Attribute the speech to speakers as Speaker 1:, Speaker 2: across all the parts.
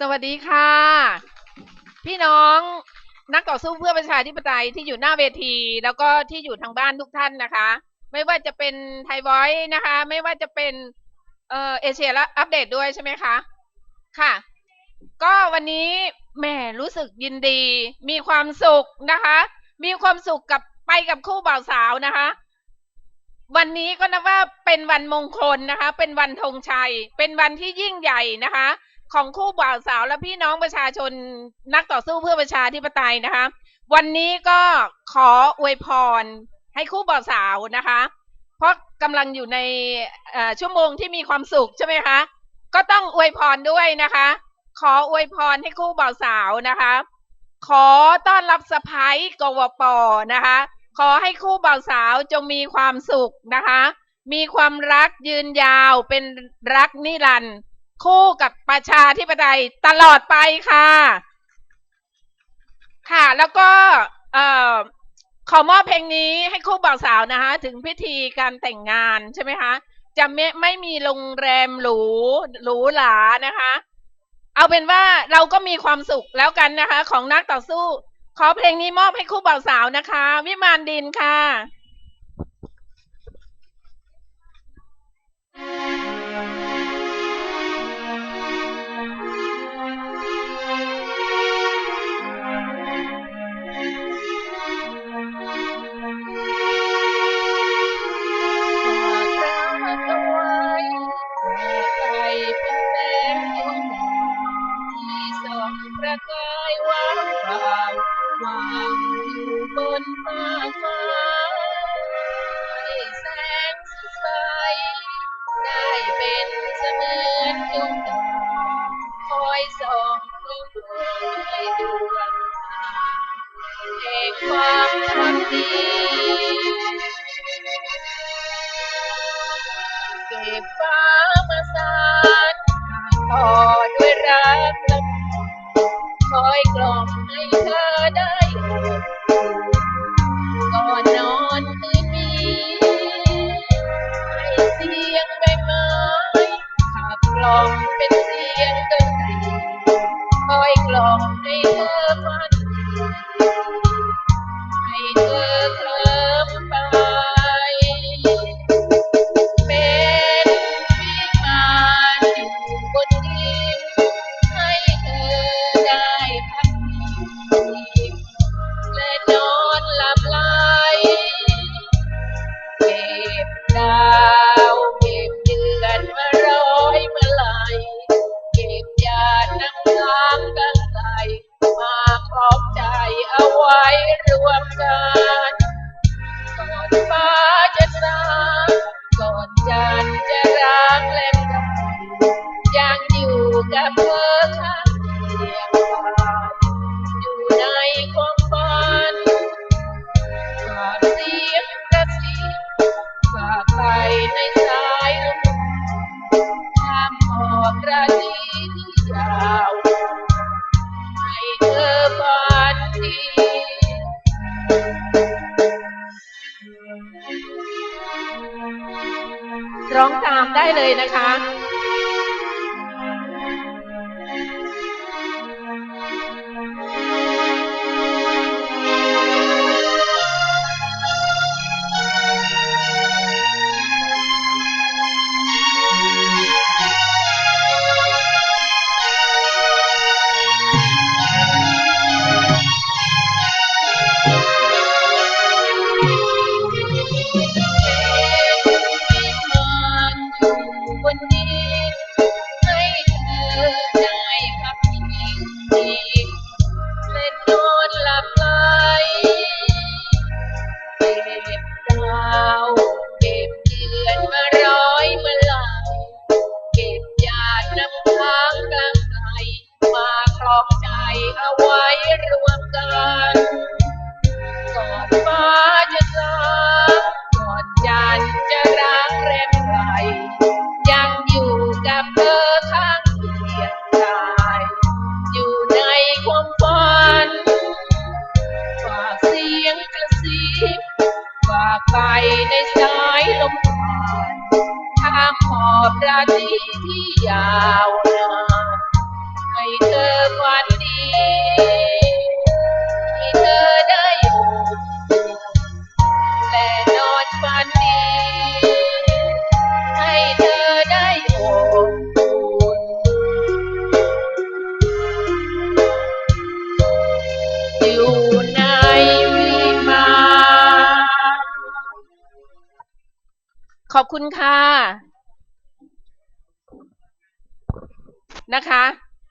Speaker 1: สวัสดีค่ะ พี่น้องนักต่อสู้เพื่อประชาธิปไตยที่อยู่หน้าเวที แล้วก็ที่อยู่ทางบ้านทุกท่านนะคะ ไม่ว่าจะเป็นไทยไวท์นะคะ ไม่ว่าจะเป็นเออเอเชียละอัปเดตด้วยใช่ไหมคะค่ะ ก็วันนี้แหมรู้สึกยินดี มีความสุขนะคะ มีความสุขกับไปกับคู่บ่าวสาวนะคะ วันนี้ก็นับว่าเป็นวันมงคลนะคะ เป็นวันธงชัย เป็นวันที่ยิ่งใหญ่นะคะ ของคู่บ่าวสาวและพี่น้องประชาชนนักต่อสู้เพื่อประชาธิปไตยนะคะ วันนี้ก็ขออวยพรให้คู่บ่าวสาวนะคะ เพราะกำลังอยู่ในชั่วโมงที่มีความสุขใช่ไหมคะก็ต้องอวยพรด้วยนะคะ ขออวยพรให้คู่บ่าวสาวนะคะ ขอต้อนรับสะพ้ายกวปนะคะ ขอให้คู่บ่าวสาวจงมีความสุขนะคะ มีความรักยืนยาวเป็นรักนิรันดร์ คู่กับประชาธิปไตยตลอดไปค่ะ ค่ะแล้วก็เอ่อขอมอบเพลงนี้ให้คู่บ่าวสาวนะคะ ถึงพิธีการแต่งงานใช่ไหมคะจะไม่ไม่มีโรงแรมหรูหรูหรานะคะ เอาเป็นว่าเราก็มีความสุขแล้วกันนะคะ ของนักต่อสู้ ขอเพลงนี้มอบให้คู่บ่าวสาวนะคะ วิมานดินค่ะ ได้เป็นเสมือนดวงดาวคอยส่องให้ด้วยดวงตาแห่งความพักดี ขั เลยนะคะ ราตรีที่ยาวนานให้เธอฝันดีให้เธอได้อยู่และนอนฝันดี ให้เธอได้อบอุ่นอยู่ในวิมานขอบคุณค่ะ นะคะ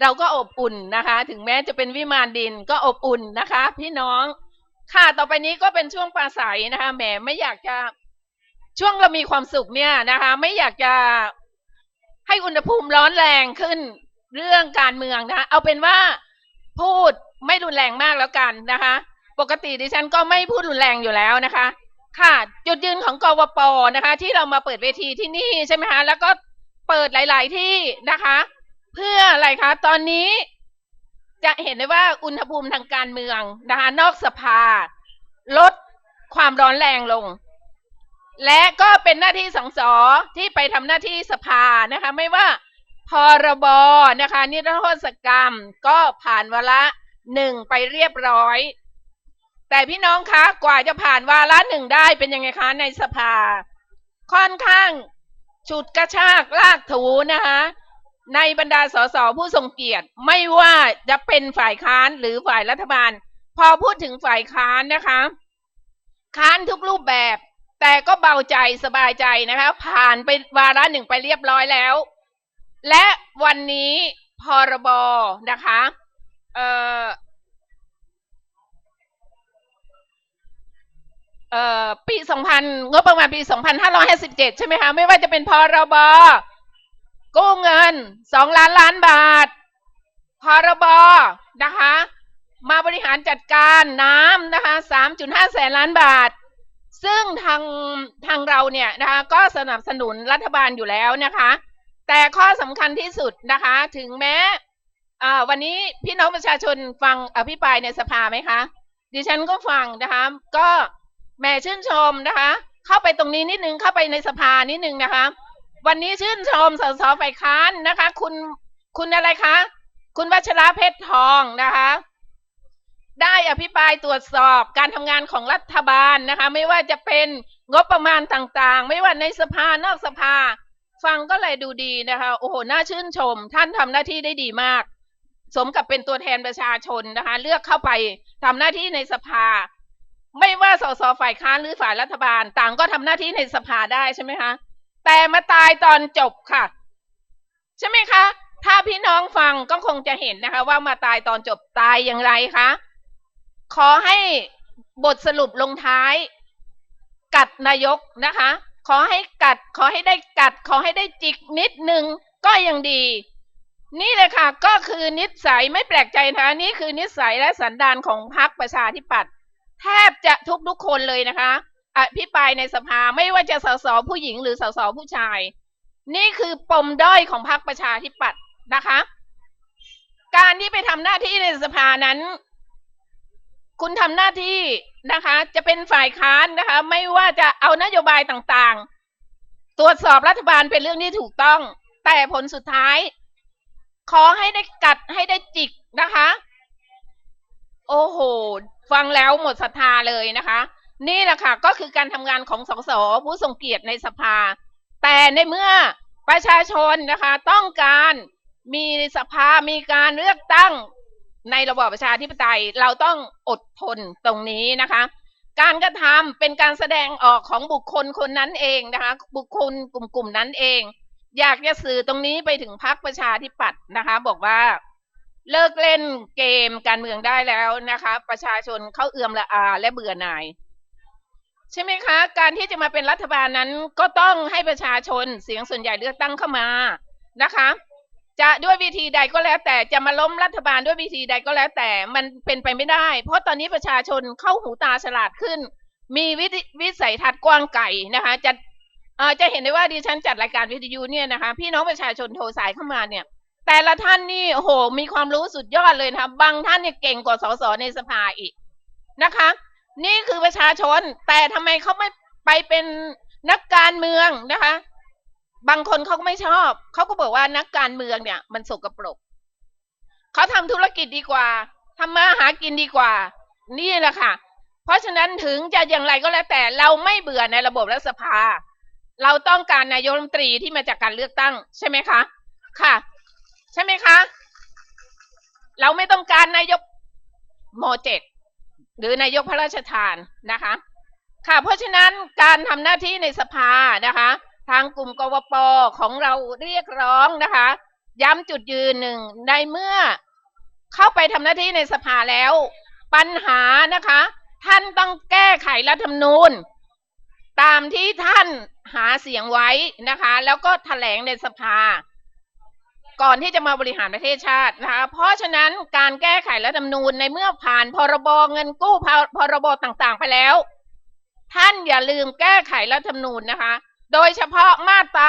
Speaker 1: เราก็อบอุ่นนะคะ ถึงแม้จะเป็นวิมานดินก็อบอุ่นนะคะ พี่น้องค่ะต่อไปนี้ก็เป็นช่วงปราศัยนะคะแหมไม่อยากจะช่วงเรามีความสุขเนี่ยนะคะ ไม่อยากจะให้อุณหภูมิร้อนแรงขึ้นเรื่องการเมืองนะคะเอาเป็นว่าพูดไม่รุนแรงมากแล้วกันนะคะ ปกติดิฉันก็ไม่พูดรุนแรงอยู่แล้วนะคะ ค่ะ จุดยืนของกวปนะคะ ที่เรามาเปิดเวทีที่นี่ใช่ไหมคะแล้วก็เปิดหลาย ๆที่นะคะ เพื่ออะไรคะ ตอนนี้จะเห็นได้ว่าอุณหภูมิทางการเมืองนะคะนอกสภา ลดความร้อนแรงลง และก็เป็นหน้าที่สองสอที่ไปทำหน้าที่สภานะคะ ไม่ว่าพรบนะคะนิรโทษกรรมก็ผ่านวาระหนึ่งไปเรียบร้อย แต่พี่น้องคะกว่าจะผ่านวาระหนึ่งได้เป็นยังไงคะในสภา ค่อนข้างฉุดกระชากลากถูนะคะ ในบรรดาสสผู้ทรงเกียรติไม่ว่าจะเป็นฝ่ายค้านหรือฝ่ายรัฐบาล พอพูดถึงฝ่ายค้านนะคะ ค้านทุกรูปแบบ แต่ก็เบาใจสบายใจนะคะ ผ่านไปวาระหนึ่งไปเรียบร้อยแล้ว และวันนี้พรบนะคะเอ่อเอ่อปีสองพันงบประมาณปีสองพันห้าร้อยห้าสิบเจ็ดใช่ไหมคะ ไม่ว่าจะเป็นพรบ กู้เงินสองล้านล้านบาท พรบนะคะ มาบริหารจัดการน้ำนะคะสามจุดห้าแสนล้านบาท ซึ่งทางทางเราเนี่ยนะคะก็สนับสนุนรัฐบาลอยู่แล้วนะคะ แต่ข้อสำคัญที่สุดนะคะ ถึงแม้วันนี้พี่น้องประชาชนฟังอภิปรายในสภาไหมคะ ดิฉันก็ฟังนะคะ ก็แหม่ชื่นชมนะคะ เข้าไปตรงนี้นิดนึงเข้าไปในสภานิดนึงนะคะ วันนี้ชื่นชมสสฝ่ายค้านนะคะ คุณคุณอะไรคะ คุณวัชระเพชรทองนะคะ ได้อภิปรายตรวจสอบการทำงานของรัฐบาลนะคะ ไม่ว่าจะเป็นงบประมาณต่างๆ ไม่ว่าในสภานอกสภา ฟังก็เลยดูดีนะคะ โอ้โห น่าชื่นชม ท่านทำหน้าที่ได้ดีมาก สมกับเป็นตัวแทนประชาชนนะคะ เลือกเข้าไปทำหน้าที่ในสภา ไม่ว่าสสฝ่ายค้านหรือฝ่ายรัฐบาล ต่างก็ทำหน้าที่ในสภาได้ใช่ไหมคะ แต่มาตายตอนจบค่ะ ใช่ไหมคะ ถ้าพี่น้องฟังก็คงจะเห็นนะคะ ว่ามาตายตอนจบตายอย่างไรคะขอให้บทสรุปลงท้าย กัดนายกนะคะ ขอให้กัด ขอให้ได้กัด ขอให้ได้จิกนิดนึงก็ยังดี นี่เลยค่ะ ก็คือนิสัยไม่แปลกใจนะคะนี่คือนิสัยและสันดานของพรรคประชาธิปัตย์แทบจะทุกทุกคนเลยนะคะ อภิปรายในสภาไม่ว่าจะสสผู้หญิงหรือสสผู้ชาย นี่คือปมด้อยของพรรคประชาธิปัตย์นะคะ การที่ไปทำหน้าที่ในสภานั้น คุณทำหน้าที่นะคะ จะเป็นฝ่ายค้านนะคะ ไม่ว่าจะเอานโยบายต่างๆ ตรวจสอบรัฐบาลเป็นเรื่องที่ถูกต้อง แต่ผลสุดท้าย ขอให้ได้กัดให้ได้จิกนะคะ โอ้โห ฟังแล้วหมดศรัทธาเลยนะคะ นี่แหละค่ะก็คือการทำงานของสสผู้ทรงเกียรติในสภา แต่ในเมื่อประชาชนนะคะต้องการมีสภามีการเลือกตั้งในระบอบประชาธิปไตยเราต้องอดทนตรงนี้นะคะ การกระทำเป็นการแสดงออกของบุคคลคนนั้นเองนะคะ บุคคลกลุ่มๆนั้นเอง อยากจะสื่อตรงนี้ไปถึงพรรคประชาธิปัตย์นะคะ บอกว่าเลิกเล่นเกมการเมืองได้แล้วนะคะ ประชาชนเข้าเอื่อมละอาและเบื่อหน่าย ใช่ไหมคะ การที่จะมาเป็นรัฐบาลนั้นก็ต้องให้ประชาชนเสียงส่วนใหญ่เลือกตั้งเข้ามานะคะ จะด้วยวิธีใดก็แล้วแต่จะมาล้มรัฐบาลด้วยวิธีใดก็แล้วแต่มันเป็นไปไม่ได้ เพราะตอนนี้ประชาชนเข้าหูตาฉลาดขึ้น มีวิวิสัยทัศน์กว้างไกลนะคะ จะเออจะเห็นได้ว่าดิฉันจัดรายการวิทยุเนี่ยนะคะ พี่น้องประชาชนโทรสายเข้ามาเนี่ย แต่ละท่านนี่โอ้โหมีความรู้สุดยอดเลยนะคะบางท่านเนี่ยเก่งกว่าสสในสภาอีกนะคะ นี่คือประชาชน แต่ทำไมเขาไม่ไปเป็นนักการเมืองนะคะ บางคนเขาก็ไม่ชอบ เขาก็บอกว่านักการเมืองเนี่ย มันสกปรกเขาทำธุรกิจดีกว่าทำมาหากินดีกว่า นี่แหละค่ะ เพราะฉะนั้นถึงจะอย่างไรก็แล้วแต่เราไม่เบื่อในระบบรัฐสภา เราต้องการนายกรัฐมนตรีที่มาจากการเลือกตั้ง ใช่ไหมคะ ค่ะ ใช่ไหมคะ เราไม่ต้องการนายกโมเจก หรือนายกพระราชทานนะคะค่ะเพราะฉะนั้นการทำหน้าที่ในสภานะคะ ทางกลุ่มกวปของเราเรียกร้องนะคะ ย้ำจุดยืนหนึ่งในเมื่อเข้าไปทำหน้าที่ในสภาแล้ว ปัญหานะคะ ท่านต้องแก้ไขรัฐธรรมนูญ ตามที่ท่านหาเสียงไว้นะคะ แล้วก็แถลงในสภา ก่อนที่จะมาบริหารประเทศชาตินะคะเพราะฉะนั้นการแก้ไขรัฐธรรมนูญในเมื่อผ่านพรบเงินกู้พพรบต่างๆ ไปแล้ว ท่านอย่าลืมแก้ไขรัฐธรรมนูญนะคะ โดยเฉพาะมาตรา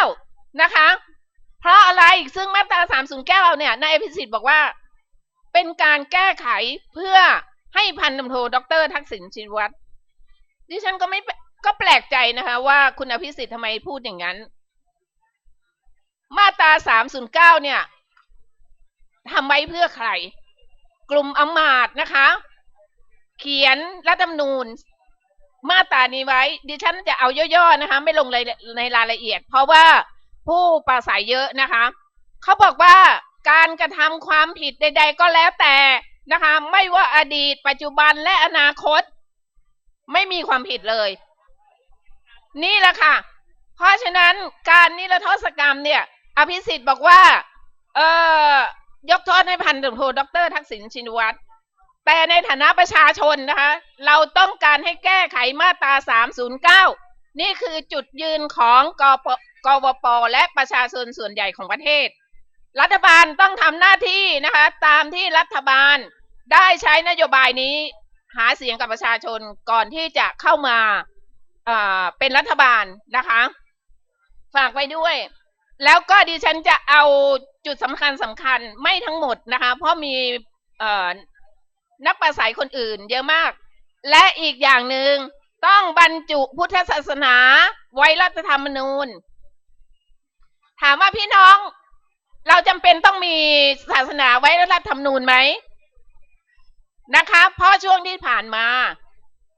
Speaker 1: 309 นะคะ เพราะอะไรซึ่งมาตรา 309 เนี่ยนายอภิสิทธิ์บอกว่า เป็นการแก้ไขเพื่อให้พันตำรวจโทดรทักษิณชินวัตรดิฉันก็ไม่ก็แปลกใจนะคะ ว่าคุณอภิสิทธิ์ทำไมพูดอย่างนั้น มาตรา309เก้าเนี่ยทำไว้เพื่อใคร กลุ่มอมาตนะคะ เขียนรัฐธรรมนูญ มาตรานี้ไว้ ดิฉันจะเอาย่อๆนะคะ ไม่ลงในรายละเอียด เพราะว่าผู้ปราศัยเยอะนะคะ เขาบอกว่าการกระทำความผิดใด ๆ ก็แล้วแต่นะคะ ไม่ว่าอดีต ปัจจุบันและอนาคต ไม่มีความผิดเลย นี่แหละค่ะ เพราะฉะนั้นการนิรโทษกรรมเนี่ย อภิสิทธิ์บอกว่า เออยกโทษให้พันตำรวจโทดรทักษิณชินวัตร แต่ในฐานะประชาชนนะคะ เราต้องการให้แก้ไขมาตรา 309 นี่คือจุดยืนของกปกวปและประชาชนส่วนใหญ่ของประเทศ รัฐบาลต้องทำหน้าที่นะคะ ตามที่รัฐบาลได้ใช้นโยบายนี้ หาเสียงกับประชาชนก่อนที่จะเข้ามาเอ่อเป็นรัฐบาลนะคะ ฝากไว้ด้วย แล้วก็ดิฉันจะเอาจุดสำคัญสำคัญไม่ทั้งหมดนะคะ เพราะมีเอนักประสัยคนอื่นเยอะมาก และอีกอย่างหนึ่งต้องบรรจุพุทธศาสนาไว้รัฐธรรมนูญ ถามว่าพี่น้องเราจำเป็นต้องมีศาสนาไว้รัฐธรรมนูญไหมนะคะ เพราะช่วงที่ผ่านมา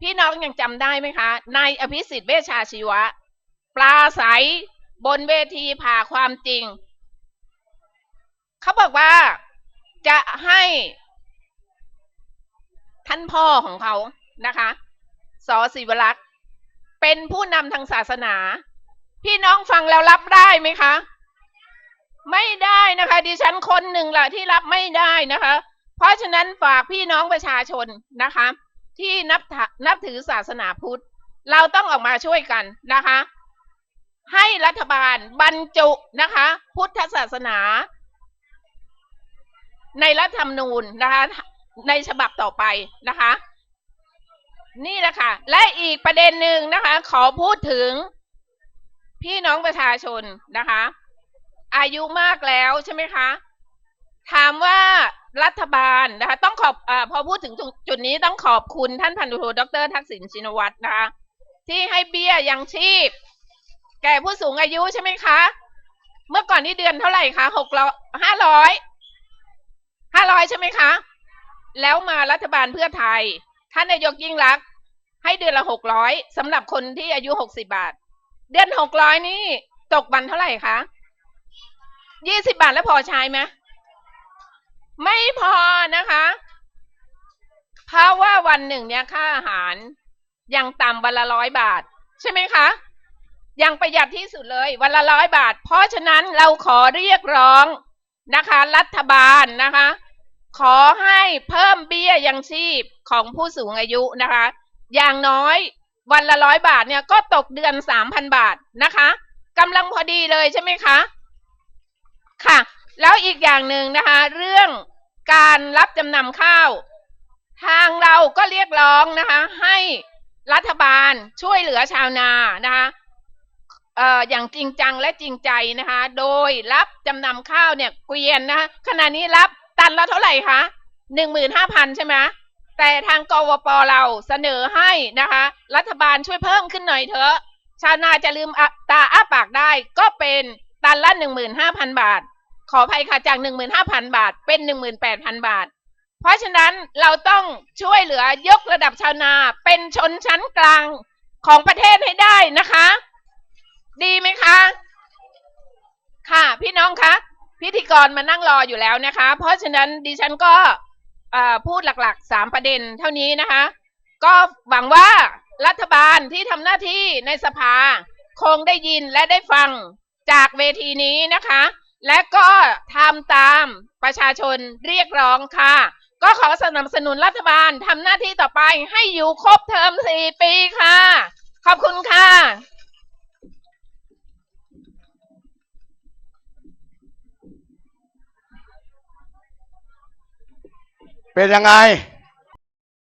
Speaker 1: พี่น้องยังจำได้ไหมคะนายอภิสิทธิ์เวชชาชีวะ ปลาใส บนเวทีผ่าความจริง เขาบอกว่าจะให้ท่านพ่อของเขานะคะสอศิวรักษ์เป็นผู้นำทางศาสนา พี่น้องฟังแล้วรับได้ไหมคะ ไม่ได้นะคะ ดิฉันคนหนึ่งแหละที่รับไม่ได้นะคะ เพราะฉะนั้นฝากพี่น้องประชาชนนะคะ ที่นับนับถือศาสนาพุทธ เราต้องออกมาช่วยกันนะคะ ให้รัฐบาลบรรจุนะคะ พุทธศาสนา ในรัฐธรรมนูญนะคะ ในฉบับต่อไปนะคะ นี่แหละค่ะ และอีกประเด็นหนึ่งนะคะ ขอพูดถึงพี่น้องประชาชนนะคะ อายุมากแล้วใช่ไหมคะถามว่ารัฐบาลนะคะ ต้องขอบอพอพูดถึงจุดนี้ต้องขอบคุณท่านพันธุโทดรทักษิณชินวัตรนะคะ ที่ให้เบี้ยยังชีพ แก่ผู้สูงอายุใช่ไหมคะ เมื่อก่อนนี่เดือนเท่าไหร่คะหกร้อยห้าร้อยห้าร้อยใช่ไหมคะ แล้วมารัฐบาลเพื่อไทย ท่านนายกยิ่งรัก ให้เดือนละหกร้อยสำหรับคนที่อายุหกสิบาท เดือนหกร้อยนี่ตกวันเท่าไหร่คะยี่สิบาทแล้วพอใช้ไหมไม่พอนะคะ เพราะว่าวันหนึ่งเนี่ยค่าอาหารยังต่ำวันละร้อยบาท ใช่ไหมคะ ยังประหยัดที่สุดเลยวันละร้อยบาท เพราะฉะนั้นเราขอเรียกร้องนะคะ รัฐบาลนะคะ ขอให้เพิ่มเบี้ยยังชีพของผู้สูงอายุนะคะ อย่างน้อยวันละร้อยบาทเนี่ยก็ตกเดือนสามพันบาทนะคะกำลังพอดีเลยใช่ไหมคะค่ะ แล้วอีกอย่างหนึ่งนะคะ เรื่องการรับจำนำข้าว ทางเราก็เรียกร้องนะคะ ให้รัฐบาลช่วยเหลือชาวนานะคะ อ่ออย่างจริงจังและจริงใจนะคะ โดยรับจำนำข้าวเนี่ยเกวียนนะคะขณะนี้รับตันละเท่าไหร่คะหนึ่งหมื่นห้าพันใช่ไหมแต่ทางกวปเราเสนอให้นะคะ รัฐบาลช่วยเพิ่มขึ้นหน่อยเถอะชาวนาจะลืมตาอ้าปากได้ ก็เป็นตันละหนึ่งหมื่นห้าพันบาท ขออภัยค่ะจากหนึ่งหมื่นห้าพันบาท เป็นหนึ่งหมื่นแปดพันบาท เพราะฉะนั้นเราต้องช่วยเหลือยกระดับชาวนาเป็นชนชั้นกลางของประเทศให้ได้นะคะ ดีไหมคะ ค่ะ พี่น้องคะพิธีกรมานั่งรออยู่แล้วนะคะ เพราะฉะนั้นดิฉันก็พูดหลักๆสามประเด็นเท่านี้นะคะ ก็หวังว่ารัฐบาลที่ทำหน้าที่ในสภา คงได้ยินและได้ฟังจากเวทีนี้นะคะ และก็ทำตามประชาชนเรียกร้องค่ะ ก็ขอสนับสนุนรัฐบาลทำหน้าที่ต่อไปให้อยู่ครบเทอมสี่ปีค่ะ ขอบคุณค่ะ
Speaker 2: เป็นยังไง